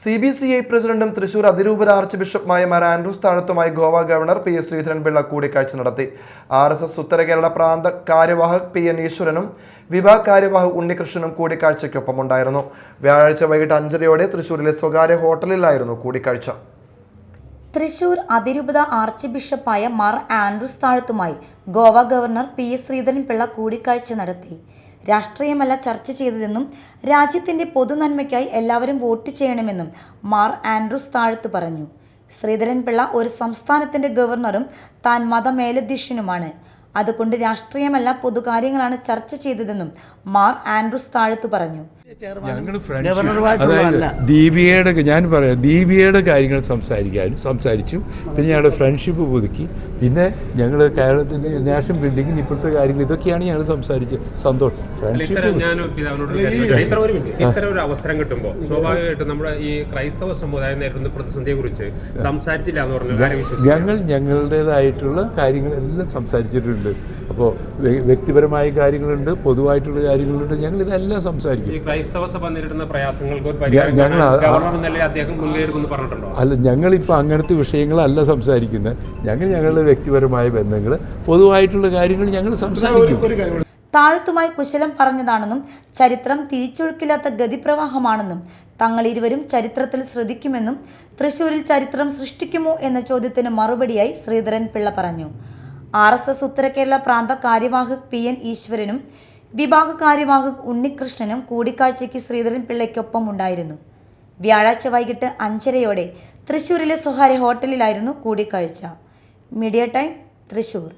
C B C I പ്രസിഡന്റും തൃശൂർ അതിരൂപത arch ബിഷപ്പുമായ Mar Andrews താഴത്തുമായി Goa governor P S Sreedharan Pillai കൂടിക്കാഴ്ച നടത്തി. ആർ എസ് എസ് ഉത്തര കേരള പ്രാന്ത കാര്യവാഹക് പി എൻ ഈശ്വരനും വിഭാഗ കാര്യവാഹക് ഉണ്ണികൃഷ്ണനും കൂടിക്കാഴ്ചയ്ക്കൊപ്പമുണ്ടായിരുന്നു. വ്യാഴാഴ്ച വൈകിട്ട് അഞ്ചരയോടെ തൃശൂരിലെ സ്വകാര്യ ഹോട്ടലിലായിരുന്നു കൂടിക്കാഴ്ച. തൃശൂർ അതിരൂപത ആർച്ച് ബിഷപ്പായ Mar Andrews താഴത്തുമായി Goa governor P S Sreedharan Pillai കൂടിക്കാഴ്ച നടത്തി. രാഷ്ട്രീയമല്ല ചർച്ച ചെയ്തതെന്നും രാജ്യത്തിന്റെ പൊതുനന്മയ്ക്കായി എല്ലാവരും വോട്ട് ചെയ്യണമെന്നും മാർ ആൻഡ്രൂസ് താഴത്ത് പറഞ്ഞു. ശ്രീധരൻപിള്ള ഒരു സംസ്ഥാനത്തിന്റെ ഗവർണറും താൻ മതമേലധ്യക്ഷനുമാണ്. അതുകൊണ്ട് രാഷ്ട്രീയമല്ല പൊതുകാര്യങ്ങളാണ് ചർച്ച ചെയ്തതെന്നും മാർ ആൻഡ്രൂസ് താഴത്ത് പറഞ്ഞു. അതായത് ദീപികയുടെ ഞാൻ പറയാം ദീപികയുടെ കാര്യങ്ങൾ സംസാരിക്കാനും സംസാരിച്ചു. പിന്നെ ഞങ്ങളുടെ ഫ്രണ്ട്ഷിപ്പ് പുതുക്കി. പിന്നെ ഞങ്ങൾ കേരളത്തിന്റെ നാഷണൽ ബിൽഡിങ്ങിന് ഇപ്പോഴത്തെ കാര്യങ്ങൾ ഇതൊക്കെയാണ് ഞങ്ങൾ സംസാരിച്ചത്. സന്തോഷം. ഇത്തരം ഒരു അവസരം കിട്ടുമ്പോൾ സ്വാഭാവികമായിട്ടും നമ്മുടെ ഈ ക്രൈസ്തവ സമുദായം നേരിടുന്ന പ്രതിസന്ധിയെ കുറിച്ച് സംസാരിച്ചില്ല എന്ന് പറഞ്ഞു ഞങ്ങൾ ഞങ്ങളുടേതായിട്ടുള്ള കാര്യങ്ങളെല്ലാം സംസാരിച്ചിട്ടുണ്ട്. അപ്പോൾ വ്യക്തിപരമായ കാര്യങ്ങളുണ്ട് പൊതുവായിട്ടുള്ള കാര്യങ്ങളുണ്ട്. ഞങ്ങൾ ഇതെല്ലാം സംസാരിക്കും. ഈ ക്രൈസ്തവ സഭ നേരിടുന്ന പ്രയാസങ്ങൾക്ക് ഞങ്ങൾ അല്ല ഞങ്ങളിപ്പോൾ അങ്ങനത്തെ വിഷയങ്ങളല്ല സംസാരിക്കുന്നത്. ഞങ്ങൾ ഞങ്ങളുടെ വ്യക്തിപരമായ ബന്ധങ്ങൾ പൊതുവായിട്ടുള്ള കാര്യങ്ങൾ ഞങ്ങൾ സംസാരിക്കും. താഴത്തുമായി കുശലം പറഞ്ഞതാണെന്നും ചരിത്രം തിരിച്ചൊഴുക്കില്ലാത്ത ഗതിപ്രവാഹമാണെന്നും തങ്ങൾ ഇരുവരും ചരിത്രത്തിൽ ശ്രദ്ധിക്കുമെന്നും തൃശൂരിൽ ചരിത്രം സൃഷ്ടിക്കുമോ എന്ന ചോദ്യത്തിന് മറുപടിയായി ശ്രീധരൻ പിള്ള പറഞ്ഞു. ആർ എസ് എസ് ഉത്തരകേരള പ്രാന്ത കാര്യവാഹക് പി എൻ ഈശ്വരനും വിഭാഗ കാര്യവാഹക് ഉണ്ണികൃഷ്ണനും കൂടിക്കാഴ്ചയ്ക്ക് ശ്രീധരൻ പിള്ളയ്ക്കൊപ്പം ഉണ്ടായിരുന്നു. വ്യാഴാഴ്ച വൈകിട്ട് അഞ്ചരയോടെ തൃശൂരിലെ സ്വകാര്യ ഹോട്ടലിലായിരുന്നു കൂടിക്കാഴ്ച. Media time Thrissur.